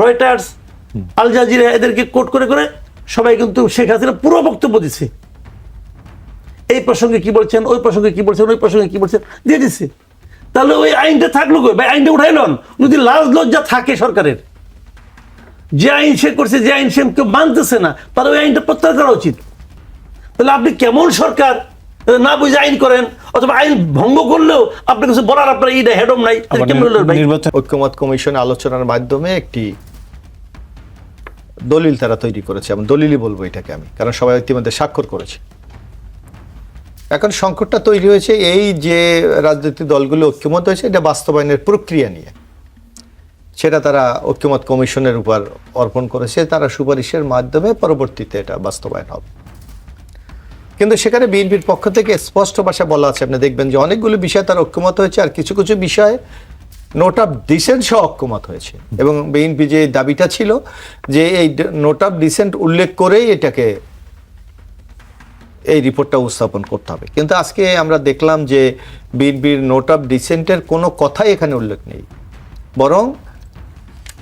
Reuters Al Jazeera এদেরকে quote করে করে সবাই কিন্তু শেখ হাসিনা পুরো বক্তব্য দিচ্ছে। এই প্রসঙ্গে কি বলছেন, ওই প্রসঙ্গে কি বলছেন, ওই প্রসঙ্গে কি বলছেন, দিয়ে দিচ্ছে। তাহলে ওই আইনটা থাকল কই? ভাই, আইনটা উঠাই লন। যদি লাজ লজ্জা থাকে সরকারের, যে আইন সে করছে, যে আইন সে কেউ মানতেছে না, তাহলে ওই আইনটা প্রত্যাহার করা উচিত। তাহলে আপনি কেমন সরকার? না বুঝে আইন করেন অথবা আইন ভঙ্গ করলেও আপনার কিছু বলার আপনার হেডম নাই নির্বাচন ঐক্যমত কমিশন আলোচনার মাধ্যমে একটি দলিল তারা তৈরি করেছে এবং দলিলই বলব এটাকে আমি কারণ সবাই ইতিমধ্যে স্বাক্ষর করেছে। এখন সংকটটা তৈরি হয়েছে এই যে রাজনৈতিক দলগুলো ঐক্যমত হয়েছে এটা বাস্তবায়নের প্রক্রিয়া নিয়ে। সেটা তারা ঐক্যমত কমিশনের উপর অর্পণ করেছে তারা সুপারিশের মাধ্যমে পরবর্তীতে এটা বাস্তবায়ন হবে। কিন্তু সেখানে বিএনপির পক্ষ থেকে স্পষ্ট ভাষা বলা আছে, আপনি দেখবেন যে অনেকগুলো বিষয় তার ঐক্যমত হয়েছে আর কিছু কিছু বিষয়ে নোট অফ ডিসেন্ট সহ ঐক্যমত হয়েছে। এবং বিএনপি যে দাবিটা ছিল যে এই নোট অফ ডিসেন্ট উল্লেখ করেই এটাকে এই রিপোর্টটা উপস্থাপন করতে হবে। কিন্তু আজকে আমরা দেখলাম যে বিএনপির নোট অফ ডিসেন্টের কোনো কথাই এখানে উল্লেখ নেই। বরং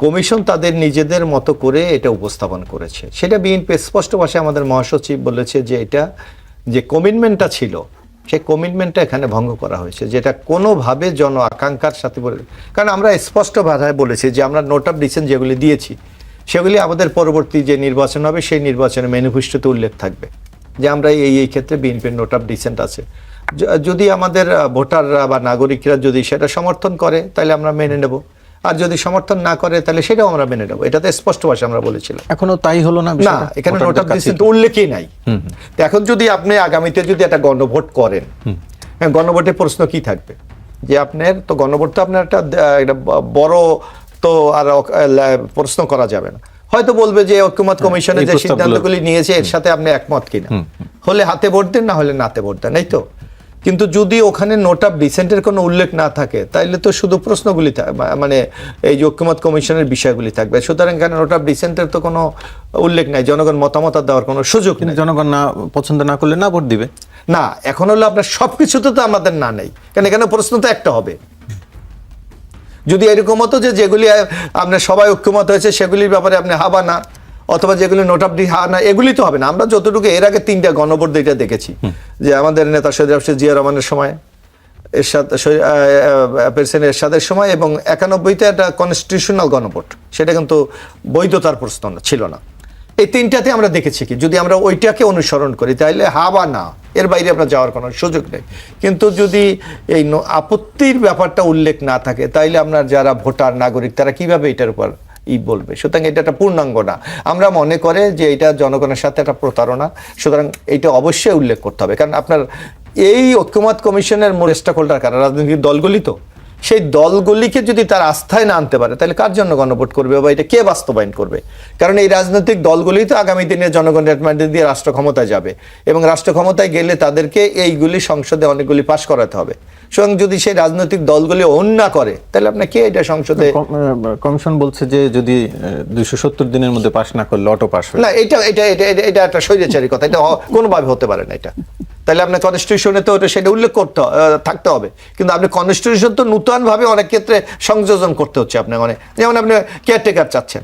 কমিশন তাদের নিজেদের মতো করে এটা উপস্থাপন করেছে। সেটা বিএনপি স্পষ্ট ভাষায় আমাদের মহাসচিব বলেছে যে এটা যে কমিটমেন্টটা ছিল, সেই কমিটমেন্টটা এখানে ভঙ্গ করা হয়েছে, যেটা কোনোভাবে জন আকাঙ্ক্ষার সাথে বলে, কারণ আমরা স্পষ্ট ভাষায় বলেছি যে আমরা নোট অফ ডিসেন্ট যেগুলি দিয়েছি, সেগুলি আমাদের পরবর্তী যে নির্বাচন হবে, সেই নির্বাচনে ম্যানিফেস্টোতে উল্লেখ থাকবে যে আমরা এই এই ক্ষেত্রে বিএনপির নোট অফ ডিসেন্ট আছে। যদি আমাদের ভোটাররা বা নাগরিকরা যদি সেটা সমর্থন করে, তাহলে আমরা মেনে নেব। আর যদি সমর্থন না করে তাহলে সেটাও আমরা মেনে নেব। এটাতে স্পষ্ট ভাষা আমরা বলেছিলাম। এখনও তাই হলো না না এখানে নোট অফ ডিসেন্ট উল্লেখই নাই। এখন যদি আপনি আগামীতে যদি একটা গণভোট করেন হ্যাঁ, গণভোটের প্রশ্ন কি থাকবে? যে আপনার তো গণভোট তো আপনার একটা বড় তো আর প্রশ্ন করা যাবে না। হয়তো বলবে যে ঐক্যমত কমিশনে হ্যাঁ, এই যে সিদ্ধান্তগুলি নিয়েছে এর সাথে আপনি একমত কিনা। হলে হাতে ভোট দেন না হলে নাতে ভোট দেন এই তো। কিন্তু যদি ওখানে নোট অফ ডিসেন্টের কোনো উল্লেখ না থাকে তাইলে তো শুধু প্রশ্নগুলি মানে এই যে ঐক্যমত কমিশনের বিষয়গুলি থাকবে। সুতরাং এখানে নোট অফ ডিসেন্টের তো কোনো উল্লেখ নাই জনগণ মতামত দেওয়ার কোনো সুযোগ নেই। জনগণ না পছন্দ না করলে না ভোট দিবে। না এখন হলো আপনার সব কিছুতে তো আমাদের না নেই। কারণ এখানে প্রশ্ন তো একটা হবে। যদি এরকম হতো যে যেগুলি আপনার সবাই ঐক্যমত হয়েছে সেগুলির ব্যাপারে আপনি হাবা না। অথবা যেগুলি নোট অফ ডি হা না এগুলি তো হবে না। আমরা যতটুকু এর আগে তিনটা গণভোট দুইটা দেখেছি। যে আমাদের নেতা সৈয়দ রাফসিদ জিয়া রহমানের সময় এরশাদ প্রেসিডেন্ট এরশাদের সময় এবং একানব্বইতে একটা কনস্টিটিউশনাল গণভোট। সেটা কিন্তু বৈধতার প্রশ্ন ছিল না। এই তিনটাতে আমরা দেখেছি কি যদি আমরা ওইটাকে অনুসরণ করি তাহলে হা বা না এর বাইরে আপনার যাওয়ার কোনো সুযোগ নেই। কিন্তু যদি এই আপত্তির ব্যাপারটা উল্লেখ না থাকে তাইলে আপনার যারা ভোটার নাগরিক তারা কীভাবে এটার উপর ই বলবে। সুতরাং এটা একটা পূর্ণাঙ্গ না। আমরা মনে করে যে এটা জনগণের সাথে একটা প্রতারণা। সুতরাং এটা অবশ্যই উল্লেখ করতে হবে। কারণ আপনার এই ঐক্যমত কমিশনের মূল স্টেক হোল্ডার কারা? রাজনৈতিক দলগুলি তো। সেই দলগুলিকে যদি তার আস্থায় না আনতে পারে, তাহলে কার জন্য গণভোট করবে বা এটা কে বাস্তবায়ন করবে? কারণ এই রাজনৈতিক দলগুলি তো আগামী দিনে জনগণের ম্যান্ডেট দিয়ে রাষ্ট্র ক্ষমতায় যাবে। এবং রাষ্ট্র ক্ষমতায় গেলে তাদেরকে এইগুলি সংসদে অনেকগুলি পাশ করাতে হবে। সুতরাং যদি সেই রাজনৈতিক দলগুলি অন না করে তাহলে আপনি কে এটা সংসদে কমিশন বলছে যে যদি দুইশো সত্তর দিনের মধ্যে পাশ না করলে অটো পাস না এটা এটা এটা এটা- একটা স্বৈরাচারী কথা এটা কোনোভাবে হতে পারে না এটা। তাহলে আপনার কনস্টিটিউশনে তো ওটা সেটা উল্লেখ করতে থাকতে হবে। কিন্তু আপনি কনস্টিটিউশন তো নূতনভাবে অনেক ক্ষেত্রে সংযোজন করতে হচ্ছে আপনার মানে। যেমন আপনি কেয়ারটেকার চাচ্ছেন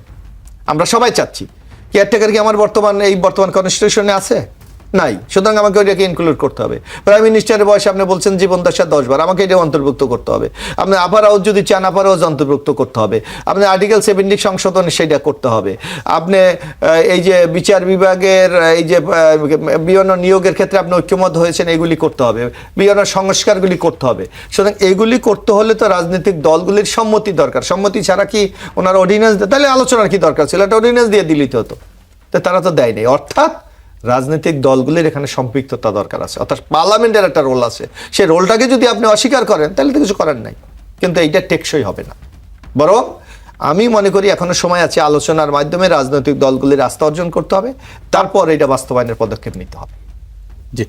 আমরা সবাই চাচ্ছি। কেয়ারটেকার কি আমার বর্তমান এই বর্তমান কনস্টিটিউশনে আছে? নাই। সুতরাং আমাকে ওইটাকে ইনক্লুড করতে হবে। প্রাইম মিনিস্টারের বয়সে আপনি বলছেন জীবন দশা বার, আমাকে এটা অন্তর্ভুক্ত করতে হবে। আপনি আপার হাউস যদি চান আপার হাউস অন্তর্ভুক্ত করতে হবে। আপনি আর্টিকেল সেভেন্টি সংশোধনে সেটা করতে হবে। আপনি এই যে বিচার বিভাগের এই যে বিভিন্ন নিয়োগের ক্ষেত্রে আপনি ঐক্যমত হয়েছেন, এগুলি করতে হবে। বিভিন্ন সংস্কারগুলি করতে হবে। সুতরাং এগুলি করতে হলে তো রাজনৈতিক দলগুলির সম্মতি দরকার। সম্মতি ছাড়া কি ওনার অর্ডিন্যান্স তাহলে আলোচনার কি দরকার ছিল? একটা অর্ডিন্যান্স দিয়ে দিলিত হতো। তো তারা তো দেয়নি অর্থাৎ রাজনৈতিক দলগুলির এখানে সম্পৃক্ততা দরকার আছে। অর্থাৎ পার্লামেন্টের একটা রোল আছে। সে রোলটাকে যদি আপনি অস্বীকার করেন, তাহলে তো কিছু করার নাই। কিন্তু এইটা টেকসই হবে না। বরং আমি মনে করি এখনও সময় আছে আলোচনার মাধ্যমে রাজনৈতিক দলগুলির আস্থা অর্জন করতে হবে। তারপর এটা বাস্তবায়নের পদক্ষেপ নিতে হবে। জি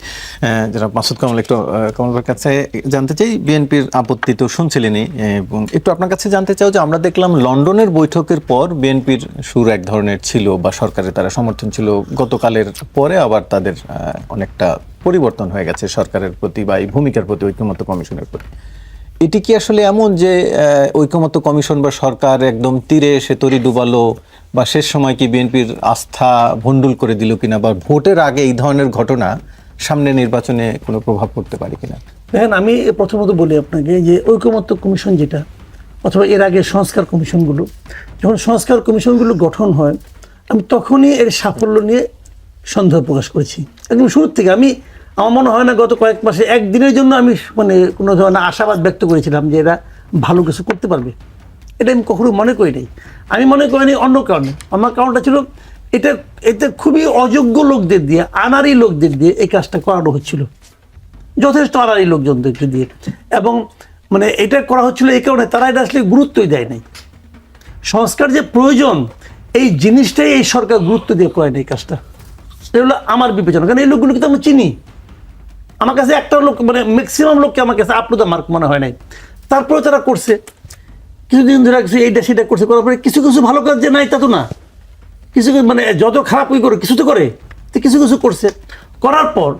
যারা মাসুদ কামাল একটু আহ, কাছে জানতে চাই বিএনপির আপত্তি তো শুনছিলেনই এবং একটু আপনার কাছে জানতে চাও যে আমরা দেখলাম লন্ডনের বৈঠকের পর বিএনপির সুর এক ধরনের ছিল বা সরকারের তারা সমর্থন ছিল। গতকালের পরে আবার তাদের অনেকটা পরিবর্তন হয়ে গেছে সরকারের প্রতি বা এই ভূমিকার প্রতি ঐক্যমত্য কমিশনের প্রতি। এটি কি আসলে এমন যে আহ, ঐকমত্য কমিশন বা সরকার একদম তীরে এসে তরি ডুবালো বা শেষ সময় কি বিএনপির আস্থা ভণ্ডুল করে দিল কিনা বা ভোটের আগে এই ধরনের ঘটনা সামনে নির্বাচনে কোনো প্রভাব পড়তে পারে কিনা? দেখেন, আমি প্রথমত বলি আপনাকে যে ঐকমত্য কমিশন যেটা, অথবা এর আগে সংস্কার কমিশনগুলো, যখন সংস্কার কমিশনগুলো গঠন হয়, আমি তখনই এর সাফল্য নিয়ে সন্দেহ প্রকাশ করেছি। একদম শুরুর থেকে আমি, আমার মনে হয় না গত কয়েক মাসে একদিনের জন্য আমি মানে কোনো ধরনের আশাবাদ ব্যক্ত করেছিলাম যে এরা ভালো কিছু করতে পারবে। এটা আমি কখনো মনে করি নাই। আমি মনে করিনি অন্য কারণে। আমার কারণটা ছিল এটা এটা খুবই অযোগ্য লোকদের দিয়ে আনারি লোকদের দিয়ে এই কাজটা করানো হচ্ছিল। যথেষ্ট আড়াই লোকজনদেরকে দিয়ে। এবং মানে এটা করা হচ্ছিল এই কারণে, তারা এটা আসলে গুরুত্বই দেয় নাই। সংস্কার যে প্রয়োজন, এই জিনিসটাই এই সরকার গুরুত্ব দিয়ে করে না এই কাজটা। এটা হলো আমার বিবেচনা, কারণ এই লোকগুলোকে তো আমি চিনি। আমার কাছে একটা লোক মানে ম্যাক্সিমাম লোককে আমার কাছে আপলোড মার্ক মনে হয় নাই। তারপরে তারা করছে। কিছুদিন ধরে এইটা সেটা করছে, করার পরে কিছু কিছু ভালো কাজ যে নাই তা তো না। কিছু মানে যত খারাপ করে কিছু তো করে, তো কিছু কিছু করছে। করার পর,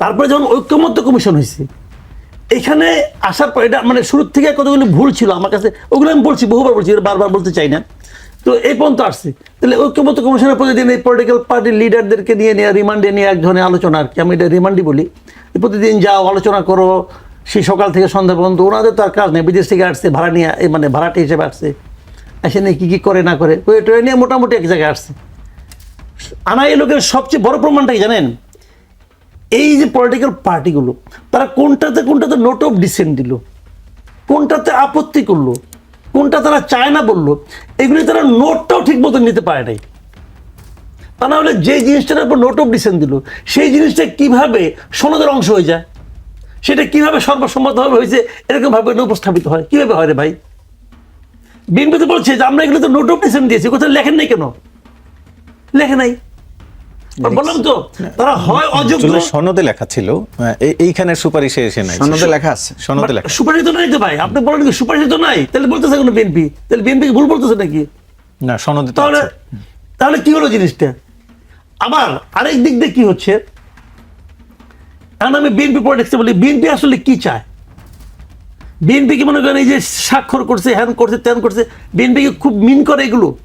তারপরে যখন ঐক্যমত্য কমিশন হয়েছে, এখানে আসার পর এটা মানে শুরুর থেকে কতগুলো ভুল ছিল আমার কাছে, ওগুলো আমি বলছি, বহুবার বলছি বারবার বলতে চাই না। তো এই পর্যন্ত আসছে। তাহলে ঐক্যমত্য কমিশনের প্রতিদিন এই পলিটিক্যাল পার্টির লিডারদেরকে নিয়ে নিয়ে রিমান্ডে নিয়ে এক ধরনের আলোচনা আর কি। আমি এটা রিমান্ডই বলি। প্রতিদিন যাও, আলোচনা করো, সেই সকাল থেকে সন্ধ্যা পর্যন্ত, ওনাদের তো আর কাজ নেই, বিদেশ থেকে আসছে, ভাড়া নিয়ে মানে ভাড়াটি হিসেবে আসছে। এসে নিয়ে কী কী করে না করে? ওই ট্রেনে নিয়ে মোটামুটি এক জায়গায় আসছে। আনা এই লোকের সবচেয়ে বড় প্রমাণটা কি জানেন? এই যে পলিটিক্যাল পার্টিগুলো তারা কোনটাতে কোনটাতে নোট অফ ডিসেন্ট দিল? কোনটাতে আপত্তি করল? কোনটা তারা চায় না বলল? এগুলি তারা নোটটাও ঠিক মতো নিতে পারে নাই। তা না হলে যে জিনিসটার উপর নোট অফ ডিসেন্ট দিল, সেই জিনিসটা কীভাবে সনদের অংশ হয়ে যায়? সেটা কীভাবে সর্বসম্মতভাবে হয়েছে, এরকমভাবে উপস্থাপিত হয়? কীভাবে হয় রে ভাই? বিএনপি তো বলছে যে আমরা এগুলো তো নোট অফ ডিসেন্ট দিয়েছি কোথাও লেখেন নাই কেন? লেখে নাই। বললাম তো তারা হয় অযোগ্য। সনদে লেখা ছিল আহ, এই- এইখানের সুপারিশে এসে নাই। সনদে লেখা আছে সনদে লেখা সুপারিশ তো নাই তো ভাই আপনি বলেন কি সুপারিশ তো নাই? তাহলে বলতেছে কোনো বিএনপি? তাহলে বিএনপি ভুল বলতেছে নাকি? না সনদে তাহলে তাহলে কি হলো জিনিসটা? আবার আরেক দিক দিয়ে কি হচ্ছে? এখন আমি বিএনপি পলিটিক্সে বলি বিএনপি আসলে কি চায়? বিএনপি কি মনে করেন এই যে স্বাক্ষর করছে, হ্যান করছে, ত্যান করছে, বিএনপি কি খুব মিন করে এগুলো?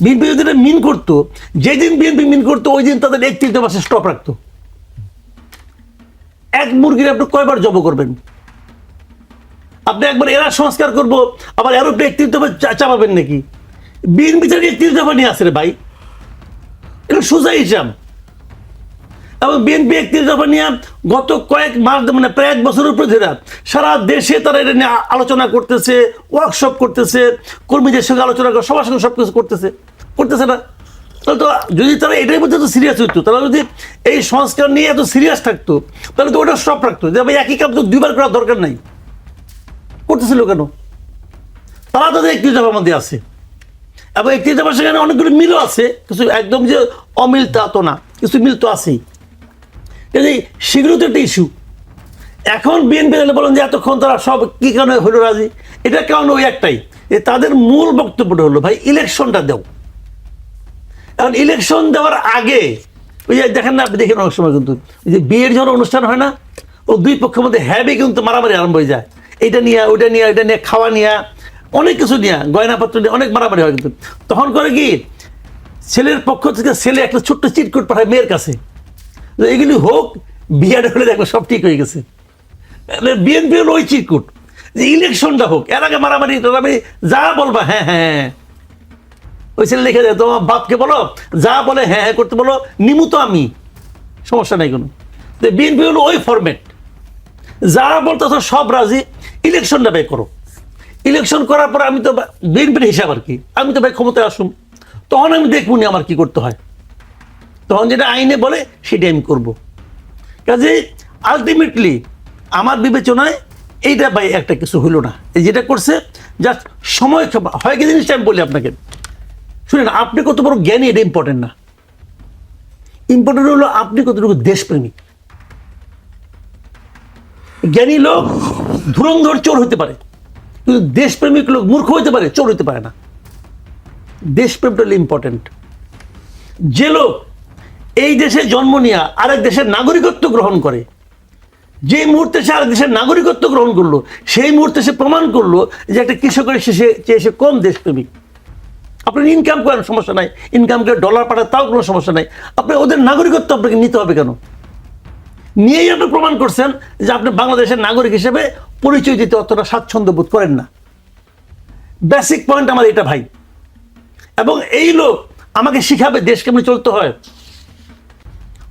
বিএনপি যদি মিন করতো, যেদিন বিএনপি মিন করতো, ওই দিন তাদের একত্রিত মাসে স্টপ রাখতো। এক মুরগির আপনি কয়বার জব করবেন? আপনি একবার এরা সংস্কার করব, আবার এরও ব্যক্তির দফা চা- চাপাবেন নাকি? বিএনপি থেকে একত্রিশ দফা নিয়ে আসে রে ভাই। এটা সোজা হিসাব এবং বিএনপি একত্রিশ দফা নিয়ে গত কয়েক মাস মানে প্রায় এক বছরের উপরে সারা দেশে তারা এটা নিয়ে আলোচনা করতেছে ওয়ার্কশপ করতেছে, কর্মীদের সঙ্গে আলোচনা করে, সবার সঙ্গে সব কিছু করতেছে। করতেছে না। তাহলে তো যদি তারা এটার মধ্যে এত সিরিয়াস হইতো তারা যদি এই সংস্কার নিয়ে এত সিরিয়াস থাকতো, তাহলে তো ওটা স্টপ রাখতো। যে ভাই একই কাজ তো দুইবার করার দরকার নাই। করতেছিল কেন? তারা তাদের একটি দফার মধ্যে আছে। এবং একটি দফার সেখানে অনেকগুলো মিলও আছে। কিছু একদম যে অমিল তা তো না, কিছু মিল তো আছেই। কাজেই সেগুলো তো একটা ইস্যু এখন বিএনপি তাহলে বলেন যে এতক্ষণ তারা সব কি কারণে হলো রাজি? এটা কারণ ওই একটাই? যে তাদের মূল বক্তব্যটা হলো, ভাই ইলেকশনটা দেও। এখন ইলেকশন দেওয়ার আগে, ওই যে দেখেন না, আপনি দেখেন অনেক সময় কিন্তু ওই যে বিয়ের যখন অনুষ্ঠান হয় না, ও দুই পক্ষের মধ্যে হ্যাবে কিন্তু মারামারি আরম্ভ হয়ে যায়। এটা নিয়ে, ওইটা নিয়ে ওইটা নিয়ে, খাওয়া নিয়ে, অনেক কিছু নিয়ে, গয়নাপত্র নিয়ে, অনেক মারামারি হয় কিন্তু। তখন করে কি, ছেলের পক্ষ থেকে ছেলে একটা ছোট্ট চিটকুট পাঠায় মেয়ের কাছে। তো এগুলি হোক বিয়াটা হলে দেখো সব ঠিক হয়ে গেছে। বিএনপি হলো ওই চিরকুট যে ইলেকশনটা হোক, এর আগে মারামারি টারামারি যা বলবা হ্যাঁ হ্যাঁ ওই ছেলে লিখে দেয়, তোমার বাপকে বলো, যা বলে হ্যাঁ হ্যাঁ করতে বলো, নিমু তো আমি। সমস্যা নাই কোনো। তো বিএনপি হলো ওই ফরম্যাট যারা বলতেছ সব রাজি, ইলেকশনটা ব্যয় করো। ইলেকশন করার পর আমি তো বিএনপির হিসাব আর কি। আমি তো ভাই ক্ষমতায় আসুম। তখন আমি দেখব নি আমার কি করতে হয়। তখন যেটা আইনে বলে, সেটাই আমি করব। কাজে আলটিমেটলি আমার বিবেচনায় এইটা ভাই একটা কিছু হইল না। যেটা করছে জাস্ট সময় হয় কি জিনিসটা আমি বলি আপনাকে। শুনেন, আপনি কত বড় জ্ঞানী, এটা ইম্পর্টেন্ট না। ইম্পর্টেন্ট হলো আপনি কতটুকু দেশপ্রেমিক। জ্ঞানী লোক ধুরন্ধর চোর হতে পারে, কিন্তু দেশপ্রেমিক লোক মূর্খ হতে পারে, চোর হতে পারে না। দেশপ্রেমটা হলো ইম্পর্টেন্ট যে লোক এই দেশে জন্ম নিয়ে আরেক দেশের নাগরিকত্ব গ্রহণ করে। যে মুহূর্তে সে আরেক দেশের নাগরিকত্ব গ্রহণ করল, সেই মুহূর্তে সে প্রমাণ করল যে একটা কৃষকের শেষে চেয়ে সে কম দেশপ্রেমিক। আপনার ইনকাম করার সমস্যা নাই। ইনকাম করে ডলার পাঠায় তাও কোনো সমস্যা নাই। আপনি ওদের নাগরিকত্ব আপনাকে নিতে হবে কেন? নিয়েই আপনি প্রমাণ করছেন যে আপনি বাংলাদেশের নাগরিক হিসেবে পরিচয় দিতে অতটা স্বাচ্ছন্দ্য বোধ করেন না। বেসিক পয়েন্ট আমার এটা ভাই। এবং এই লোক আমাকে শিখাবে দেশ কেমনি চলতে হয়।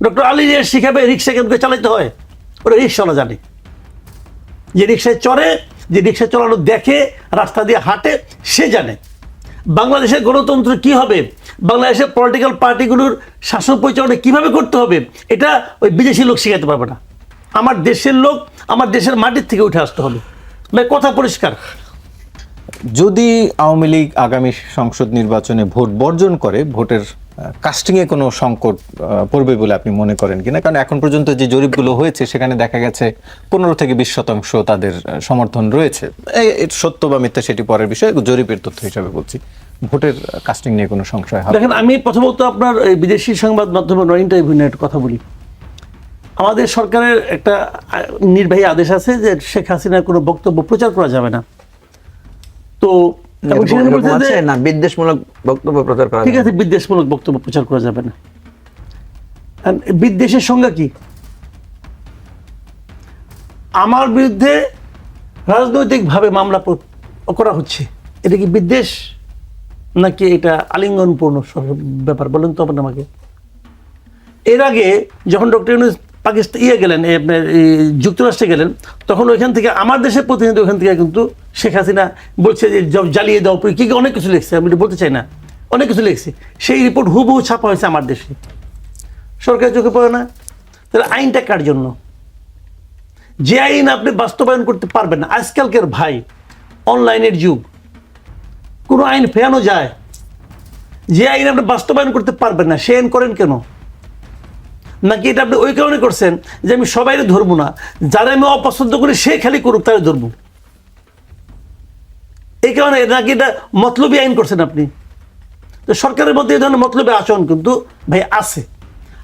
ডক্টর আলী শিখাবে রিক্সা কেমন করে চালাতে হয়? ওরা রিক্সা রিক্সাওয়ালা জানে। যে রিক্সায় চড়ে, যে রিক্সা চালানো দেখে, রাস্তা দিয়ে হাঁটে, সে জানে। বাংলাদেশের গণতন্ত্র কি হবে? বাংলাদেশের পলিটিক্যাল পার্টিগুলোর শাসন পরিচালনা কীভাবে করতে হবে? এটা ওই বিদেশি লোক শিখাতে পারবে না। আমার দেশের লোক আমার দেশের মাটির থেকে উঠে আসতে হবে। ভাই, কথা পরিষ্কার। যদি আওয়ামী লীগ আগামী সংসদ নির্বাচনে ভোট বর্জন করে, ভোটের কাস্টিং এ কোনো সংকট পড়বে বলে আপনি মনে করেন কিনা? কারণ এখন পর্যন্ত যে জরিপগুলো হয়েছে, সেখানে দেখা গেছে পনেরো থেকে বিশ শতাংশ তাদের সমর্থন রয়েছে। সত্য বা মিথ্যা সেটি পরের বিষয় জরিপের তথ্য হিসাবে বলছি। ভোটের কাস্টিং নিয়ে কোনো সংশয় হবে দেখেন, আমি প্রথমত আপনার বিদেশি সংবাদ মাধ্যমে নয় ইন্টারভিউ নিয়ে কথা বলি। আমাদের সরকারের একটা নির্বাহী আদেশ আছে যে শেখ হাসিনার কোনো বক্তব্য প্রচার করা যাবে না। তো না বিদ্বেষমূলক বক্তব্য প্রচার করা ঠিক আছে বিদ্বেষমূলক বক্তব্য প্রচার করা যাবে না। বিদ্বেষের সংজ্ঞা কি? আমার বিরুদ্ধে রাজনৈতিকভাবে মামলা করা হচ্ছে। এটা কি বিদ্বেষ? নাকি এটা আলিঙ্গনপূর্ণ ব্যাপার? বলেন তো আপনি আমাকে। এর আগে যখন ডক্টর ইউনুস পাকিস্তান ইয়ে গেলেন যুক্তরাষ্ট্রে গেলেন, তখন ওইখান থেকে আমার দেশের প্রতিনিধি ওখান থেকে কিন্তু শেখ হাসিনা বলছে যে জ্বালিয়ে দাও। কি কি অনেক কিছু লিখছে, আমি বলতে চাই না। অনেক কিছু লিখছে। সেই রিপোর্ট হুবহু ছাপা হয়েছে আমার দেশে। সরকার চোখে পড়ে না। তাহলে আইনটা কার জন্য? যে আইন আপনি বাস্তবায়ন করতে পারবেন না। আজকালকের ভাই, অনলাইনের যুগ। কোনো আইন ফেরানো যায়। যে আইন আপনি বাস্তবায়ন করতে পারবেন না, সে আইন করেন কেন? নাকি এটা আপনি ওই কারণে করছেন যে আমি সবাইকে ধরবো না? যারা আমি অপছন্দ করি সে খালি করুক তারা ধরবো। এই কারণে নাকি এটা মতলবী আইন করছেন আপনি। তো সরকারের মধ্যে এই ধরনের মতলবী আচরণ কিন্তু ভাই আছে।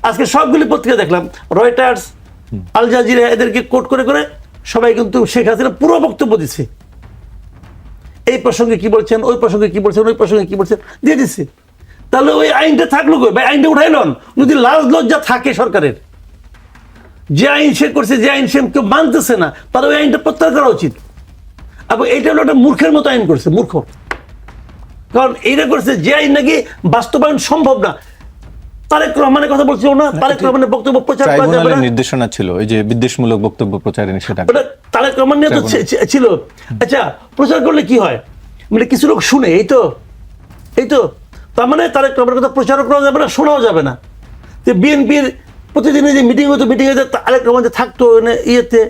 আজকে সবগুলি পত্রিকা দেখলাম রয়টার্স আল জাজিরা এদেরকে কোট করে করে সবাই কিন্তু শেখ হাসিনা পুরো বক্তব্য দিচ্ছে। এই প্রসঙ্গে কি বলছেন ওই প্রসঙ্গে কি বলছেন ওই প্রসঙ্গে কি বলছেন দিয়ে দিচ্ছে। তাহলে ওই আইনটা থাকল কই? ভাই আইনটা উঠাই লন যদি লাজ লজ্জা থাকে সরকারের যে আইন সে করছে যে আইন সে কেউ মানতেছে না তাহলে ওই আইনটা প্রত্যাহার করা উচিত। এবং এইটা হলো একটা মূর্খের মতো আইন করছে মূর্খ। কারণ এইটা করছে যে আইন নাকি বাস্তবায়ন সম্ভব না। তারেক রহমানের কথা বলছিল না? তারেক রহমানের বক্তব্য প্রচার করা যাবে না? নির্দেশনা ছিল এই যে বিদ্বেষমূলক বক্তব্য প্রচারে ওটা তারেক রহমান নিয়ে তো ছিল। আচ্ছা প্রচার করলে কি হয়? মানে কিছু লোক শুনে এই তো এই তো। তার মানে তারেক রহমানের কথা প্রচারও করা যাবে না শোনাও যাবে না। যে বিএনপির প্রতিদিনই যে মিটিং হতো মিটিং হতে তারেক রহমান যে থাকতো ইয়েতে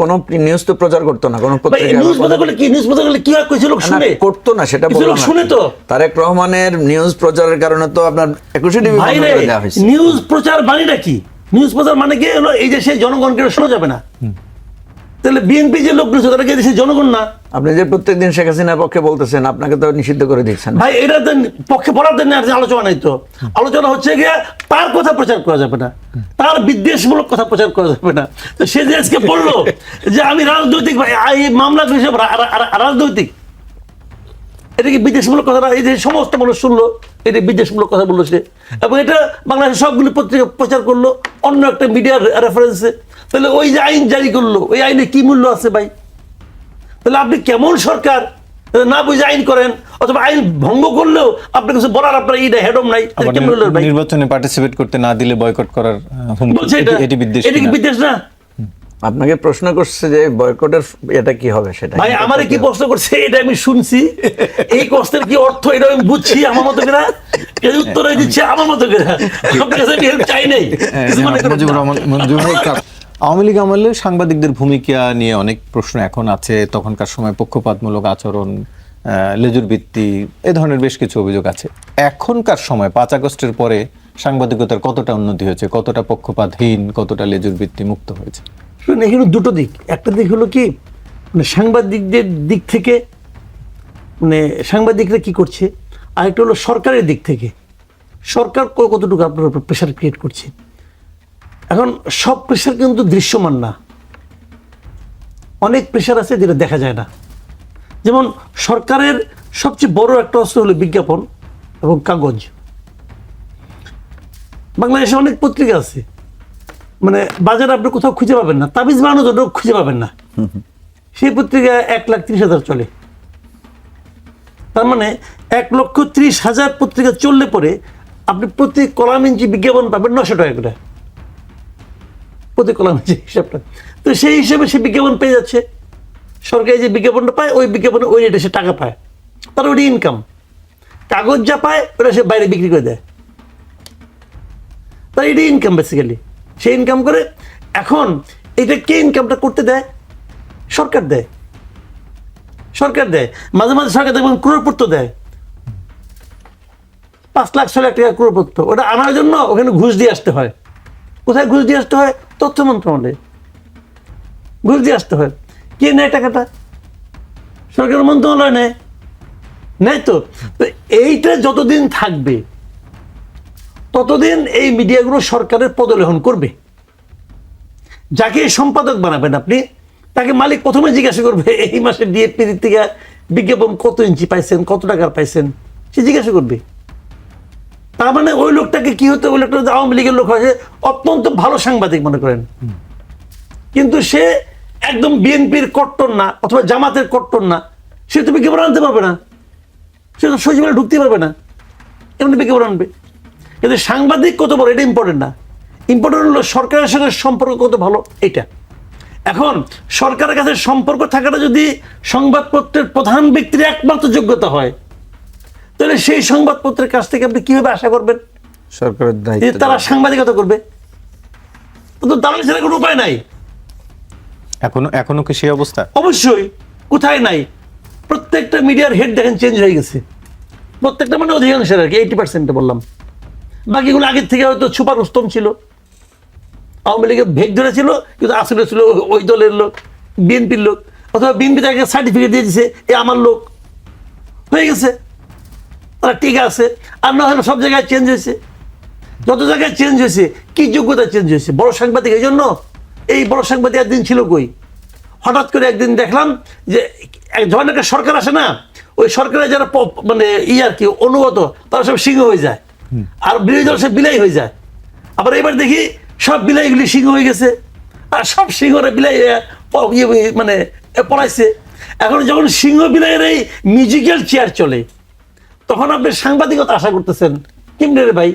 কোনো নিউজ তো প্রচার করতো না কোনো নিউজ প্রচার করলে কি নিউজ প্রচার করলে কি হয় কিছু লোক শুনে? করতো না সেটা বললাম শুনে তো। তারেক রহমানের নিউজ প্রচারের কারণে তো আপনার একুশে ডিবি নিউজ প্রচার মানেটা কি? নিউজ প্রচার মানে কি হলো এই দেশে জনগণকে শোনা যাবে না। তাহলে বিএনপি যে লোক রয়েছে তারা কি দেশের জনগণ না? আপনি যে প্রত্যেকদিন শেখ হাসিনার পক্ষে বলতেছেন, আপনাকে তো নিষিদ্ধ করে দিচ্ছেন ভাই, এটা তো পক্ষে পড়ার জন্য আলোচনা নাই তো। আলোচনা হচ্ছে গিয়ে তার কথা প্রচার করা যাবে না। তার বিদ্বেষমূলক কথা প্রচার করা যাবে না। তো সে যে আজকে বলল যে আমি রাজনৈতিক ভাই এই মামলা রা- রাজনৈতিক। এটা কি বিদেশমূলক কথা না? এই যে সমস্ত মানুষ শুনলো, এটা বিদেশমূলক কথা বলল সে। এবং এটা বাংলাদেশের সবগুলি পত্রিকা প্রচার করল, অন্য একটা মিডিয়ার রেফারেন্সে তাহলে ওই যে আইন জারি করল, ওই আইনে কি মূল্য আছে ভাই? তাহলে আপনি কেমন সরকার? না বুঝে আইন করেন অথবা আইন ভঙ্গ করলেও আপনি কিছু বলার আপনার এইটা হেডম নাই নির্বাচনে পার্টিসিপেট করতে না দিলে বয়কট করার এটা এটি- এটি বিদ্বেষ এটা কি বিদ্বেষ না? আপনাকে প্রশ্ন করছে যে বয়কটের এটা কি হবে সেটা ভাই আমারে কি প্রশ্ন করছে এটা আমি শুনছি। এই কষ্টের কি অর্থ এটা আমি বুঝছি আমার মতো করে এই উত্তর দিচ্ছে আমার মতো করে আপনার কাছে আমি help চাই নাই। হ্যাঁ, মনে না। রহমান মঞ্জুর আওয়ামী লীগ আমলে সাংবাদিকদের ভূমিকা নিয়ে অনেক প্রশ্ন এখন আছে। তখনকার সময় পক্ষপাতমূলক আচরণ লেজুর ভিত্তি এ ধরনের বেশ কিছু অভিযোগ আছে। এখনকার সময় পাঁচ আগস্টের পরে সাংবাদিকতার কতটা উন্নতি হয়েছে, কতটা পক্ষপাতহীন, কতটা লেজুর ভিত্তি মুক্ত হয়েছে? এখানে দুটো দিক। একটা দিক হলো কি মানে সাংবাদিকদের দিক থেকে মানে সাংবাদিকরা কি করছে? আরেকটা হলো সরকারের দিক থেকে। সরকার কতটুকু আপনার উপর প্রেশার ক্রিয়েট করছে? এখন সব প্রেশার কিন্তু দৃশ্যমান না। অনেক প্রেশার আছে যেটা দেখা যায় না। যেমন সরকারের সবচেয়ে বড় একটা অস্ত্র হলো বিজ্ঞাপন এবং কাগজ। বাংলাদেশে অনেক পত্রিকা আছে। মানে বাজারে আপনি কোথাও খুঁজে পাবেন না, তাবিজ বানানোর জন্য খুঁজে পাবেন না। সেই পত্রিকা এক লাখ ত্রিশ হাজার চলে। তার মানে এক লক্ষ ত্রিশ হাজার পত্রিকা চললে পরে আপনি প্রতি কলাম ইঞ্চি বিজ্ঞাপন পাবেন নশো টাকা করে। প্রতি কলাম ইঞ্চি হিসাবটা। তো সেই হিসাবে সে বিজ্ঞাপন পেয়ে যাচ্ছে। সরকারি যে বিজ্ঞাপনটা পায়, ওই বিজ্ঞাপনে ওই রেটে সে টাকা পায়। তার ইনকাম কাগজ যা পায়, ওটা সে বাইরে বিক্রি করে দেয়। তার ইনকাম বেসিক্যালি সে ইনকাম করে, এখন এটা কে ইনকামটা করতে দেয়? সরকার দেয়। সরকার দেয়। মাঝে মাঝে সরকার দেখবেন ক্রোড়পত্র দেয়। পাঁচ লাখ, ছয় লাখ টাকা ক্রোড়পত্র ওটা আনার জন্য ওখানে ঘুষ দিয়ে আসতে হয়। কোথায় ঘুষ দিয়ে আসতে হয়? তথ্য মন্ত্রণালয়ে। ঘুষ দিয়ে আসতে হয়। কে নেয় টাকাটা? সরকার মন্ত্রণালয় নেয়। নেয় তো। এইটা যতদিন থাকবে, ততদিন এই মিডিয়াগুলো সরকারের পদলেহন করবে। যাকে সম্পাদক বানাবেন আপনি, তাকে মালিক প্রথমে জিজ্ঞাসা করবে, এই মাসে ডিএপি থেকে বিজ্ঞাপন কত ইঞ্চি পাইছেন, কত টাকার পাইছেন? সে জিজ্ঞাসা করবে। তার মানে ওই লোকটাকে কি হতে? ওই লোকটা আওয়ামী লীগের লোক হয় অত্যন্ত ভালো সাংবাদিক মনে করেন। কিন্তু সে একদম বিএনপির কট্টর না, অথবা জামাতের কট্টর না। সে তো বিজ্ঞাপন আনতে পারবে না। সে তো সচিবালয় ঢুকতে পারবে না। এমনি বিজ্ঞাপন আনবে? কিন্তু সাংবাদিক কত বড়, এটা ইম্পর্টেন্ট না। ইম্পর্টেন্ট হলো সরকারের সঙ্গে সম্পর্ক কত ভালো এটা এখন সরকারের কাছে সম্পর্ক থাকাটা যদি সংবাদপত্রের প্রধান ব্যক্তির একমাত্র যোগ্যতা হয় তাহলে সেই সংবাদপত্রের কাছ থেকে আপনি কীভাবে আশা করবেন? সরকারের দায়িত্ব তারা সাংবাদিকতা করবে। তো দালাল ছাড়া কোনো উপায় নাই। এখনও এখনও কি সেই অবস্থা? অবশ্যই। কোথায় নাই? প্রত্যেকটা মিডিয়ার হেড দেখেন চেঞ্জ হয়ে গেছে। প্রত্যেকটা মানে অধিকাংশের আর কি এইটি পার্সেন্টে বললাম। বাকিগুলো আগের থেকে হয়তো সুপার উস্তম ছিল। আওয়ামী লীগের ভেগ ধরেছিল কিন্তু আসলে ছিল ওই দলের লোক বিএনপির লোক। অথবা বিএনপি তাকে সার্টিফিকেট দিয়ে দিছে এ আমার লোক। হয়ে গেছে। তারা ঠিক আছে। আর না হলে সব জায়গায় চেঞ্জ হয়েছে। যত জায়গায় চেঞ্জ হয়েছে কি যোগ্যতা চেঞ্জ হয়েছে? বড় সাংবাদিক এই জন্য? এই বড় সাংবাদিক একদিন ছিল কই? হঠাৎ করে একদিন দেখলাম যে এক যখন একটা সরকার আসে না? ওই সরকারের যারা মানে ই আর কি অনুগত তারা সব সিংহ হয়ে যায়। আর বিরোধী দল সব বিলাই হয়ে যায়। আবার এবার দেখি সব বিলাইগুলি সিংহ হয়ে গেছে। আর সব সিংহরা বিলাই ইয়ে মানে আহ, পলাইছে এখন যখন সিংহ বিলাইয়ের এই মিউজিক্যাল চেয়ার চলে তখন আপনি সাংবাদিকতা আশা করতেছেন। কিমনে রে ভাই?